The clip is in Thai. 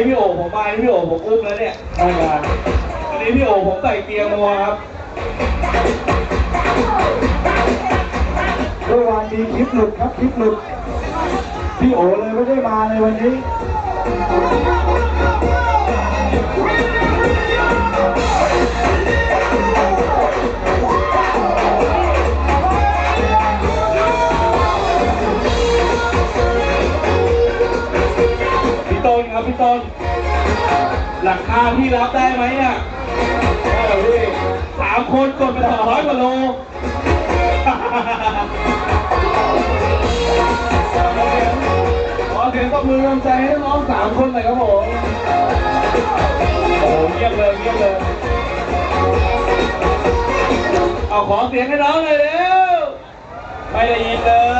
นี้พี่โอ๋ผมมานี่พี่โอ๋ผมอุ้มแล้วเนี่ยมาวันนี้พี่โอ๋ผมใส่เกียร์มัวครับ เมื่อวานมีคลิปหลุดครับคลิปหลุด พี่โอเลยไม่ได้มาในวันนี้ นครับพี่ต้นหลังคาพี่รับได้ไหมเนี่ยได้เหรอพี่สามคนกดไปสองร้อยกว่าโลขอเสียงตบมือกำลังใจให้น้องสามคนหน่อยครับผมโอ้โหเงียบเลยเงียบเลยเอาขอเสียงให้น้องหน่อยเร็วไม่ได้ยินเลย